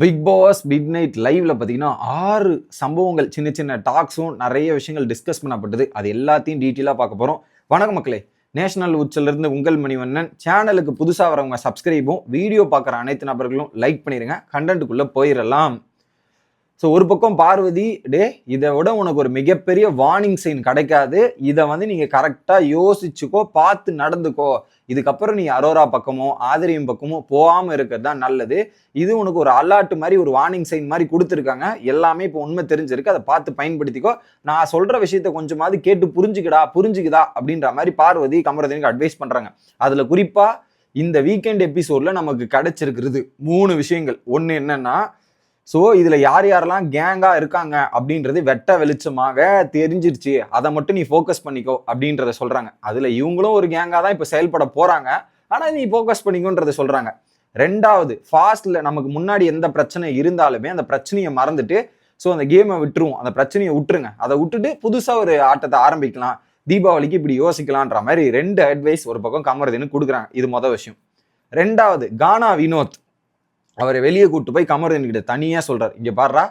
Big pass mid night லைவ்ல பார்த்தீங்கன்னா ஆறு சம்பவங்கள் சின்ன சின்ன டாக்ஸும் நிறைய விஷயங்கள் டிஸ்கஸ் பண்ணப்பட்டது. அது எல்லாத்தையும் டீட்டெயிலாக பார்க்க போகிறோம் வணக்கம் மக்களே. நேஷனல் உச்சிலிருந்து உங்கள் மணிவண்ணன். சேனலுக்கு புதுசாக வரவங்க சப்ஸ்கிரைபும் வீடியோ பார்க்குற அனைத்து நபர்களும் லைக் பண்ணிடுங்க கண்டென்ட்டுக்குள்ளே போயிடலாம் ஸோ ஒரு பக்கம் பார்வதி டே இதை விட உனக்கு ஒரு மிகப்பெரிய வார்னிங் சைன் கிடைக்காது. இதை வந்து நீங்கள் கரெக்டாக யோசிச்சுக்கோ பார்த்து நடந்துக்கோ. இதுக்கப்புறம் நீ அரோரா பக்கமோ ஆதரியம் பக்கமோ போகாமல் இருக்கிறது தான் நல்லது. இது உனக்கு ஒரு அலாட்டு மாதிரி ஒரு வார்னிங் சைன் மாதிரி கொடுத்துருக்காங்க. எல்லாமே இப்போ உண்மை தெரிஞ்சிருக்கு. அதை பார்த்து பயன்படுத்திக்கோ. நான் சொல்கிற விஷயத்த கொஞ்சமாவது கேட்டு புரிஞ்சுக்கடா புரிஞ்சுக்குதா? அப்படின்ற மாதிரி பார்வதி கமரதனுக்கு அட்வைஸ் பண்ணுறாங்க அதில் குறிப்பாக இந்த வீக்கெண்ட் எபிசோடில் நமக்கு கிடைச்சிருக்கிறது மூணு விஷயங்கள். ஒன்று என்னென்னா ஸோ இதில் யார் யாரெல்லாம் கேங்காக இருக்காங்க அப்படின்றது வெட்ட வெளிச்சமாக தெரிஞ்சிருச்சு. அதை மட்டும் நீ ஃபோக்கஸ் பண்ணிக்கோ அப்படின்றத சொல்கிறாங்க அதில் இவங்களும் ஒரு கேங்காக தான் இப்போ செயல்பட போகிறாங்க ஆனால் நீ ஃபோக்கஸ் பண்ணிக்கோன்றத சொல்கிறாங்க ரெண்டாவது ஃபாஸ்ட்டில் நமக்கு முன்னாடி எந்த பிரச்சனை இருந்தாலுமே அந்த பிரச்சனையை மறந்துட்டு ஸோ அந்த கேமை விட்டுருவோம். அந்த பிரச்சனையை விட்டுருங்க. அதை விட்டுட்டு புதுசாக ஒரு ஆட்டத்தை ஆரம்பிக்கலாம். தீபாவளிக்கு இப்படி யோசிக்கலான்ற மாதிரி ரெண்டு அட்வைஸ் ஒரு பக்கம் கமருதுன்னு கொடுக்குறாங்க. இது மொதல் விஷயம். ரெண்டாவது கானா வினோத். அவரை வெளியே கூட்டு போய் கமருதன் கிட்ட தனியாக சொல்றாரு. இங்கே பாடுறா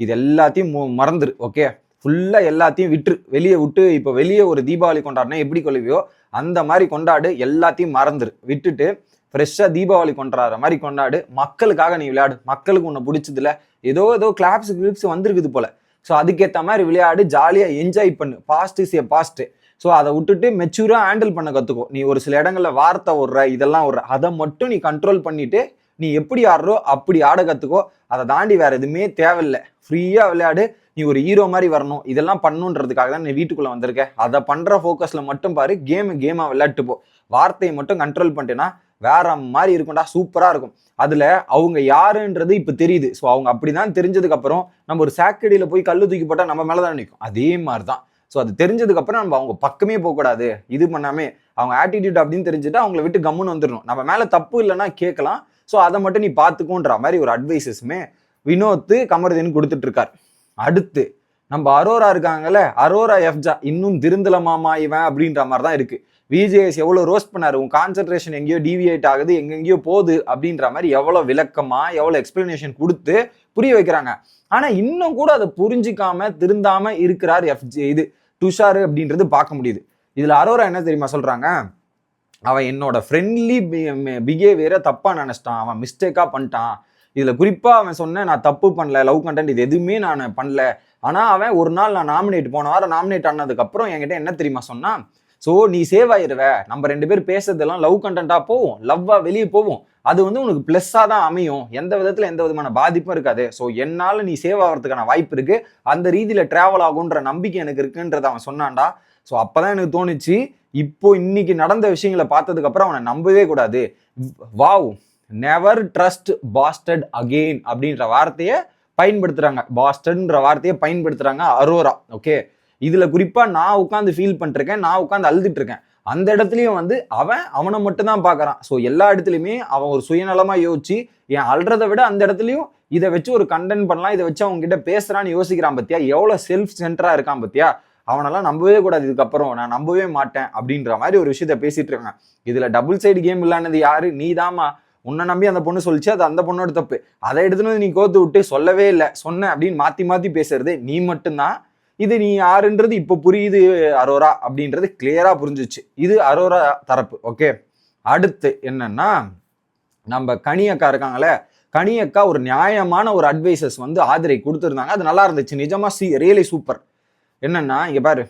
இது எல்லாத்தையும் மறந்துரு ஓகே ஃபுல்லாக எல்லாத்தையும் விட்டுரு. வெளியே விட்டு இப்போ வெளியே ஒரு தீபாவளி கொண்டாடினா எப்படி கொள்வியோ அந்த மாதிரி கொண்டாடு எல்லாத்தையும் மறந்துரு. விட்டுட்டு ஃப்ரெஷ்ஷாக தீபாவளி கொண்டாடுற மாதிரி கொண்டாடு. மக்களுக்காக நீ விளையாடு. மக்களுக்கு உன்னை பிடிச்சதுல ஏதோ ஏதோ கிளாப்ஸ் கிளிப்ஸ் வந்திருக்குது போல. ஸோ அதுக்கேற்ற மாதிரி விளையாடு ஜாலியாக என்ஜாய் பண்ணு. Past is a past so அதை விட்டுட்டு மெச்சூராக ஹேண்டில் பண்ண கற்றுக்கோ நீ ஒரு சில இடங்களில் வார்த்தை விடுற இதெல்லாம் விடுற அதை மட்டும் நீ கண்ட்ரோல் பண்ணிட்டு நீ எப்படி ஆடுறோ அப்படி ஆட கற்றுக்கோ அதை தாண்டி வேற எதுவுமே தேவையில்லை. ஃப்ரீயாக விளையாடு. நீ ஒரு ஹீரோ மாதிரி வரணும். இதெல்லாம் பண்ணணுன்றதுக்காக தான் நீ வீட்டுக்குள்ளே வந்திருக்க. அதை பண்ணுற ஃபோக்கஸில் மட்டும் பாரு. கேமு கேமாக விளையாட்டு போ. வார்த்தையை மட்டும் கண்ட்ரோல் பண்ணிட்டேன்னா வேற மாதிரி இருக்கும்டா. சூப்பராக இருக்கும். அதில் அவங்க யாருன்றது இப்போ தெரியுது. ஸோ அவங்க அப்படி தான் தெரிஞ்சதுக்கப்புறம் நம்ம ஒரு சாக்கடியில் போய் கல் தூக்கி போட்டால் நம்ம மேலே தான் நிற்கும் அதே மாதிரி தான் ஸோ அது தெரிஞ்சதுக்கப்புறம் நம்ம அவங்க பக்கமே போகக்கூடாது இது பண்ணாமே அவங்க ஆட்டிடியூட் அப்படின்னு தெரிஞ்சுட்டு அவங்கள விட்டு கம்முன்னு வந்துடணும். நம்ம மேலே தப்பு இல்லைன்னா கேட்கலாம் ஸோ அதை மட்டும் நீ பார்த்துக்கோன்ற மாதிரி ஒரு அட்வைசஸுமே வினோத்து கமருதீன் கொடுத்துட்டு இருக்கார் அடுத்து நம்ம அரோரா இருக்காங்கல்ல அரோரா எஃப்ஜா இன்னும் திருந்தலமாமா இவன் அப்படின்ற மாதிரி தான் இருக்கு விஜேஎஸ் எவ்வளோ ரோஸ்ட் பண்ணார்? உன் கான்சன்ட்ரேஷன் எங்கேயோ டிவியேட் ஆகுது எங்கெங்கேயோ போகுது அப்படின்ற மாதிரி எவ்வளோ விளக்கமா எவ்வளோ எக்ஸ்பிளனேஷன் கொடுத்து புரிய வைக்கிறாங்க. ஆனால் இன்னும் கூட அதை புரிஞ்சிக்காம திருந்தாம இருக்கிறார் எஃப்ஜே இது துஷாரு அப்படின்றது பார்க்க முடியுது. இதில் அரோரா என்ன தெரியுமா சொல்கிறாங்க அவன் என்னோட ஃப்ரெண்ட்லி பிஹேவியரை தப்பாக நினச்சிட்டான். அவன் மிஸ்டேக்காக பண்ணிட்டான். இதில் குறிப்பாக அவன் சொன்னேன் நான் தப்பு பண்ணல லவ் கண்டென்ட் இது எதுவுமே நான் பண்ணல. ஆனால் அவன் ஒரு நாள் நான் நாமினேட் போன வாரம் நாமினேட் ஆனதுக்கப்புறம் என்கிட்ட என்ன தெரியுமா சொன்னான் ஸோ நீ சேவ் ஆயிருவ. நம்ம ரெண்டு பேர் பேசுறதெல்லாம் லவ் கண்டென்ட்டாக போவோம். லவ்வாக வெளியே போவோம். அது வந்து உனக்கு ப்ளஸ்ஸாக தான் அமையும். எந்த விதத்தில் எந்த விதமான பாதிப்பும் இருக்காது. ஸோ என்னால் நீ சேவ் ஆகிறதுக்கான வாய்ப்பு இருக்குது அந்த ரீதியில் ட்ராவல் ஆகுன்ற நம்பிக்கை எனக்கு இருக்குன்றத அவன் சொன்னான்டா. ஸோ அப்போதான் எனக்கு தோணுச்சு இப்போ இன்னைக்கு நடந்த விஷயங்களை பார்த்ததுக்கப்புறம் அவனை நம்பவே கூடாது. Wow never trust bastard again அப்படின்ற வார்த்தையை பயன்படுத்துகிறாங்க பாஸ்டட்ன்ற வார்த்தையை பயன்படுத்துகிறாங்க அரோரா ஓகே இதில் குறிப்பாக நான் உட்காந்து ஃபீல் பண்ணிருக்கேன் நான் உட்காந்து அழுதுட்டுருக்கேன். அந்த இடத்துலையும் வந்து அவன் அவனை மட்டும் தான் ஸோ எல்லா இடத்துலையுமே அவன் ஒரு சுயநலமாக யோசிச்சு என் அழுறதை விட அந்த இடத்துலையும் இதை வச்சு ஒரு கண்டென்ட் பண்ணலாம் இதை வச்சு அவங்க கிட்ட பேசுறான்னு யோசிக்கிறான் பத்தியா? எவ்வளோ செல்ஃப் சென்டராக இருக்கான் பத்தியா? அவனெல்லாம் நம்பவே கூடாது இதுக்கப்புறம். நான் நம்பவே மாட்டேன் அப்படின்ற மாதிரி ஒரு விஷயத்த பேசிட்டு இருக்காங்க. இதுல டபுள் சைடு கேம் இல்லானது யாரு? நீதாம்மா. உன்னை நம்பி அந்த பொண்ணு சொல்லிச்சு அது அந்த பொண்ணோட தப்பு. அதை எடுத்துன்னு வந்து நீ கோத்து விட்டு சொல்லவே இல்லை. சொன்ன அப்படின்னு மாத்தி மாத்தி பேசுறது நீ மட்டும்தான். இது நீ யாருன்றது இப்போ புரியுது அரோரா அப்படின்றது கிளியரா புரிஞ்சுச்சு. இது அரோரா தரப்பு ஓகே அடுத்து என்னன்னா நம்ம கனியக்கா இருக்காங்களே கனியக்கா ஒரு நியாயமான ஒரு அட்வைசஸ் வந்து ஆதிரை கொடுத்துருந்தாங்க. அது நல்லா இருந்துச்சு. நிஜமா சி ரியலி சூப்பர் என்னன்னா இங்க பாரு.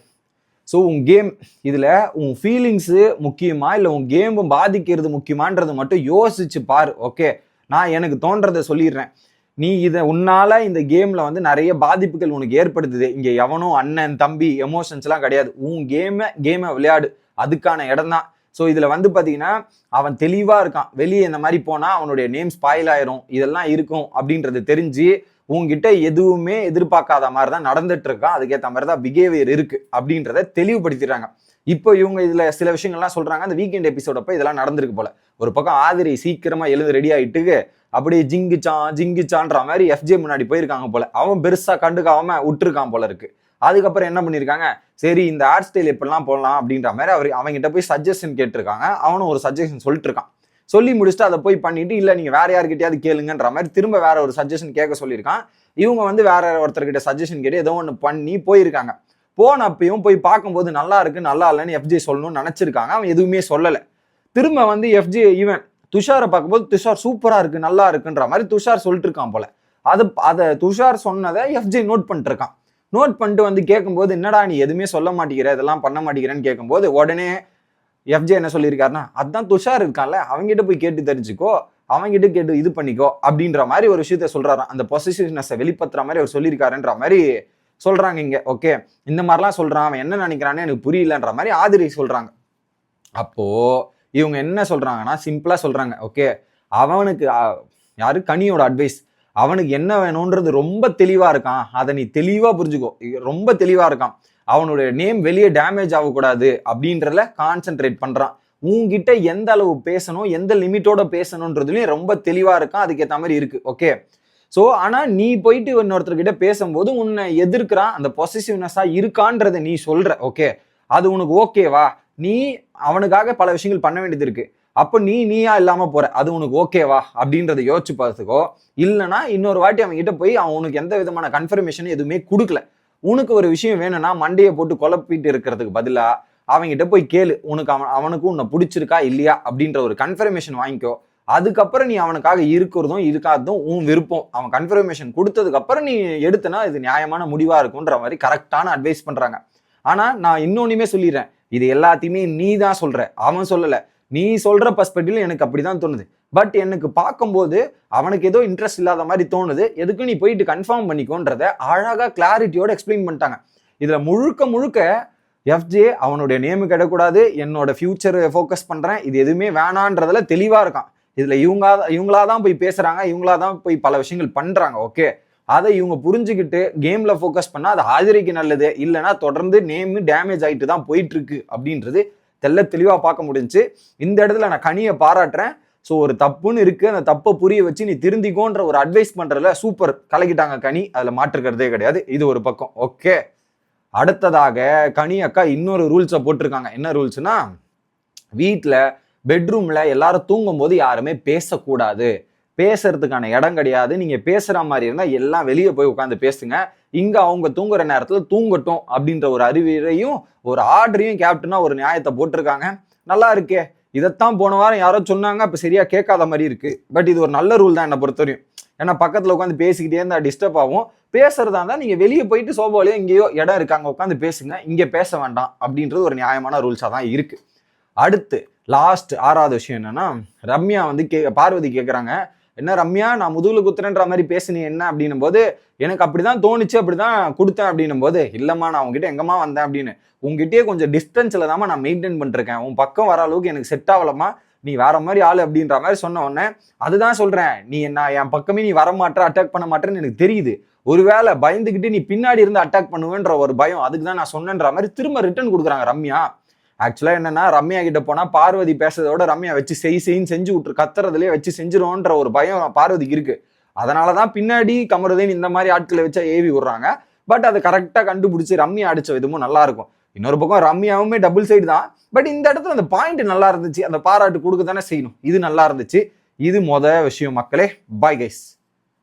ஸோ உன் கேம் இதில் உன் ஃபீலிங்ஸு முக்கியமா இல்லை உன் கேமும் பாதிக்கிறது முக்கியமான்றது மட்டும் யோசிச்சு பாரு ஓகே நான் எனக்கு தோன்றதை சொல்லிடுறேன். நீ இதை உன்னால இந்த கேம்ல வந்து நிறைய பாதிப்புகள் உனக்கு ஏற்படுத்துது. இங்கே எவனும் அண்ணன் தம்பி எமோஷன்ஸ்லாம் கிடையாது. உன் கேமை கேமை விளையாடு. அதுக்கான இடம் தான். ஸோ இதில் வந்து பார்த்தீங்கன்னா அவன் தெளிவாக இருக்கான். வெளியே இந்த மாதிரி போனால் அவனுடைய நேம் ஸ்பாயில் ஆயிரும். இதெல்லாம் இருக்கும் அப்படின்றது தெரிஞ்சு உங்ககிட்ட எதுவுமே எதிர்பார்க்காத மாதிரி தான் நடந்துட்டு இருக்கான் அதுக்கேற்ற மாதிரி தான் பிஹேவியர் இருக்கு அப்படின்றத தெளிவுபடுத்திடுறாங்க. இப்போ இவங்க இதுல சில விஷயங்கள்லாம் சொல்றாங்க. அந்த வீக்கெண்ட் எபிசோட அப்ப இதெல்லாம் நடந்திருக்கு போல. ஒரு பக்கம் ஆதிரி சீக்கிரமா எழுந்து ரெடி ஆயிட்டு அப்படியே ஜிங்குச்சான் ஜிங்கிச்சான்ற மாதிரி எஃப்ஜே முன்னாடி போயிருக்காங்க போல. அவன் பெருசா கண்டுக்காம விட்டுருக்கான் போல இருக்கு. அதுக்கப்புறம் என்ன பண்ணியிருக்காங்க? சரி இந்த ஹேர் ஸ்டைல் எப்படிலாம் போடலாம் அப்படின்ற மாதிரி அவர் அவங்ககிட்ட போய் சஜஷன் கேட்டிருக்காங்க. அவனும் ஒரு சஜஷன் சொல்லிட்டு இருக்கான் சொல்லி முடிச்சுட்டு அதை போய் பண்ணிட்டு இல்லை நீங்கள் வேற யார்கிட்டயாவது கேளுங்கன்ற மாதிரி திரும்ப வேற ஒரு சஜஷன் கேட்க சொல்லியிருக்கான். இவங்க வந்து வேற ஒருத்தர்கிட்ட சஜஷன் கேட்டு ஏதோ ஒன்று பண்ணி போயிருக்காங்க. போன அப்பயும் போய் பார்க்கும்போது நல்லா இருக்கு நல்லா இல்லைன்னு எஃப்ஜே சொல்லணும்னு நினச்சிருக்காங்க. அவன் எதுவுமே சொல்லலை. திரும்ப வந்து எஃப்ஜே ஈவன் துஷாரை பார்க்கும்போது துஷார் சூப்பராக இருக்கு நல்லா இருக்குன்ற மாதிரி துஷார் சொல்லிட்டு இருக்கான் போல. அது அதை துஷார் சொன்னதை எஃப்ஜே நோட் பண்ணிட்டு இருக்கான் நோட் பண்ணிட்டு வந்து கேட்கும்போது என்னடா நீ எதுவுமே சொல்ல மாட்டேங்கிற இதெல்லாம் பண்ண மாட்டேங்கிறேன்னு கேட்கும்போது உடனே எஃப்ஜே என்ன சொல்லியிருக்காருன்னா அதான் துஷார் இருக்கான்ல அவங்ககிட்ட போய் கேட்டு தெரிஞ்சுக்கோ அவங்ககிட்ட கேட்டு இது பண்ணிக்கோ அப்படின்ற மாதிரி ஒரு விஷயத்த சொல்றாராம் அந்த பொசிஷனஸை வெளிப்படுத்துற மாதிரி அவர் சொல்லியிருக்காருன்ற மாதிரி சொல்றாங்க இங்க. ஓகே இந்த மாதிரிலாம் சொல்றான் அவன் என்ன நினைக்கிறான்னு எனக்கு புரியலன்ற மாதிரி ஆதிரி சொல்றாங்க. அப்போ இவங்க என்ன சொல்றாங்கன்னா சிம்பிளா சொல்றாங்க. ஓகே அவனுக்கு யாரு? கனியோட அட்வைஸ் அவனுக்கு என்ன வேணும்ன்றது ரொம்ப தெளிவா இருக்கான். அதை நீ தெளிவா புரிஞ்சுக்கோ. ரொம்ப தெளிவா இருக்கான். அவனுடைய நேம் வெளியே டேமேஜ் ஆகக்கூடாது அப்படின்றத கான்சென்ட்ரேட் பண்ணுறான் உங்ககிட்ட எந்த அளவு பேசணும் எந்த லிமிட்டோட பேசணுன்றதுலையும் ரொம்ப தெளிவாக இருக்கான் அதுக்கேற்ற மாதிரி இருக்குது ஓகே ஸோ ஆனால் நீ போயிட்டு இன்னொருத்தர்கிட்ட பேசும்போது உன்னை எதிர்க்கிறான் அந்த பொசிசிவ்னஸாக இருக்கான்றதை நீ சொல்கிற ஓகே அது உனக்கு ஓகேவா நீ அவனுக்காக பல விஷயங்கள் பண்ண வேண்டியது இருக்குது அப்போ நீ நீயா இல்லாமல் போற அது உனக்கு ஓகேவா அப்படின்றத யோசிச்சு பார்த்துக்கோ. இல்லைன்னா இன்னொரு வாட்டி அவன் கிட்ட போய் அவன் உனக்கு எந்த விதமான கன்ஃபர்மேஷன் எதுவுமே கொடுக்கல. உனக்கு ஒரு விஷயம் வேணும்னா மண்டையை போட்டு குழப்பிட்டு இருக்கிறதுக்கு பதிலாக அவங்ககிட்ட போய் கேளு. உனக்கு அவன் அவனுக்கும் உன்னை பிடிச்சிருக்கா இல்லையா அப்படின்ற ஒரு கன்ஃபர்மேஷன் வாங்கிக்கோ. அதுக்கப்புறம் நீ அவனுக்காக இருக்கிறதும் இருக்காததும் உன் விருப்பம். அவன் கன்ஃபர்மேஷன் கொடுத்ததுக்கப்புறம் நீ எடுத்தனா இது நியாயமான முடிவாக இருக்கும்ன்ற மாதிரி கரெக்டான அட்வைஸ் பண்ணுறாங்க ஆனால் நான் இன்னொன்னுமே சொல்லிடுறேன். இது எல்லாத்தையுமே நீ தான் சொல்கிற அவன் சொல்லலை. நீ சொல்கிற பர்ஸ்பெக்டிவ்ல எனக்கு அப்படி தான் தோணுது. பட் எனக்கு பார்க்கும்போது அவனுக்கு ஏதோ இன்ட்ரெஸ்ட் இல்லாத மாதிரி தோணுது. எதுக்கு நீ போயிட்டு கன்ஃபார்ம் பண்ணிக்கோன்றத அழகாக கிளாரிட்டியோட எக்ஸ்பிளைன் பண்ணிட்டாங்க. இதில் முழுக்க முழுக்க எஃப்ஜே அவனுடைய நேமு கிடக்கூடாது என்னோட ஃபியூச்சர் ஃபோக்கஸ் பண்ணுறேன் இது எதுவுமே வேணான்றதுல தெளிவாக இருக்கான். இதில் இவங்க இவங்களா தான் போய் பேசுகிறாங்க இவங்களா தான் போய் பல விஷயங்கள் பண்ணுறாங்க ஓகே அதை இவங்க புரிஞ்சுக்கிட்டு கேமில் ஃபோக்கஸ் பண்ணால் அது ஆதிரிக்கு நல்லது இல்லைன்னா தொடர்ந்து நேம் டேமேஜ் ஆகிட்டு தான் போயிட்டுருக்கு அப்படின்றது தெல்ல தெளிவாக பார்க்க முடிஞ்சு இந்த இடத்துல நான் கனியை பாராட்டுறேன். ஸோ ஒரு தப்புன்னு இருக்கு அந்த தப்பை புரிய வச்சு நீ திருந்திக்கோன்ற ஒரு அட்வைஸ் பண்றதுல சூப்பர் கலக்கிட்டாங்க கனி. அதில் மாற்றுக்கிறதே கிடையாது. இது ஒரு பக்கம். ஓகே அடுத்ததாக கனி அக்கா இன்னொரு ரூல்ஸை போட்டிருக்காங்க. என்ன ரூல்ஸ்னா வீட்டில் பெட்ரூம்ல எல்லாரும் தூங்கும்போது யாருமே பேசக்கூடாது. பேசுறதுக்கான இடம் கிடையாது. நீங்க பேசுற மாதிரி இருந்தால் எல்லாம் வெளியே போய் உட்காந்து பேசுங்க. இங்க அவங்க தூங்குற நேரத்தில் தூங்கட்டும் அப்படின்ற ஒரு அறிவுரையும் ஒரு ஆர்டரையும் கேப்டனா ஒரு நியாயத்தை போட்டிருக்காங்க. நல்லா இருக்கே. இதைத்தான் போன வாரம் யாரோ சொன்னாங்க அப்போ சரியாக கேட்காத மாதிரி இருக்குது பட் இது ஒரு நல்ல ரூல் தான் என்னை பொறுத்தவரையும். ஏன்னா பக்கத்தில் உட்காந்து பேசிக்கிட்டே இருந்தால் டிஸ்டர்ப் ஆகும். பேசுறதா இருந்தால் நீங்கள் வெளியே போயிட்டு சோபாலையோ எங்கேயோ இடம் இருக்காங்க உட்காந்து பேசுங்க. இங்கே பேச வேண்டாம் அப்படின்றது ஒரு நியாயமான ரூல்ஸாக தான் இருக்குது அடுத்து லாஸ்ட் ஆறாவது விஷயம் என்னென்னா ரம்யா வந்து கே பார்வதி கேட்குறாங்க என்ன ரம்யா நான் முதுகுல குத்துறேன்ற மாதிரி பேசுனீ என்ன அப்படின்னும் போது எனக்கு அப்படிதான் தோணுச்சு அப்படிதான் கொடுத்தேன் அப்படின்னும் போது இல்லம்மா நான் உங்ககிட்ட எங்கம்மா வந்தேன் அப்படின்னு. உங்ககிட்டயே கொஞ்சம் டிஸ்டன்ஸ்ல தாம்மா நான் மெயின்டைன் பண்ணிருக்கேன். உன் பக்கம் வர அளவுக்கு எனக்கு செட் ஆகலம்மா. நீ வேற மாதிரி ஆளு அப்படின்ற மாதிரி சொன்ன உடனே அதுதான் சொல்றேன். நீ என்ன என் பக்கமே நீ வர மாட்டேற அட்டாக் பண்ண மாட்டேன்னு எனக்கு தெரியுது. ஒருவேளை பயந்துக்கிட்டு நீ பின்னாடி இருந்து அட்டாக் பண்ணுவேன்ற ஒரு பயம் அதுக்கு தான் நான் சொன்னேன்ற மாதிரி திரும்ப ரிட்டர்ன் கொடுக்குறாங்க ரம்யா. ஆக்சுவலாக என்னன்னா ரம்யா கிட்ட போனால் பார்வதி பேசுறதோட ரம்யா வச்சு செய் செய்ன்னு செஞ்சு விட்ரு கத்துறதுலேயே வச்சு செஞ்சிருவோன்ற ஒரு பயம் பார்வதிக்கு இருக்கு. அதனாலதான் பின்னாடி கமருதேன் இந்த மாதிரி ஆட்களை வச்சா ஏவி விடுறாங்க. பட் அதை கரெக்டாக கண்டுபிடிச்சி ரம்யா அடிச்ச விதமும் நல்லா இருக்கும். இன்னொரு பக்கம் ரம்யாவுமே டபுள் சைடு தான். பட் இந்த இடத்துல அந்த பாயிண்ட் நல்லா இருந்துச்சு. அந்த பாராட்டு கொடுக்க தானே செய்யணும். இது நல்லா இருந்துச்சு. இது மொதல் விஷயம் மக்களே. Bye guys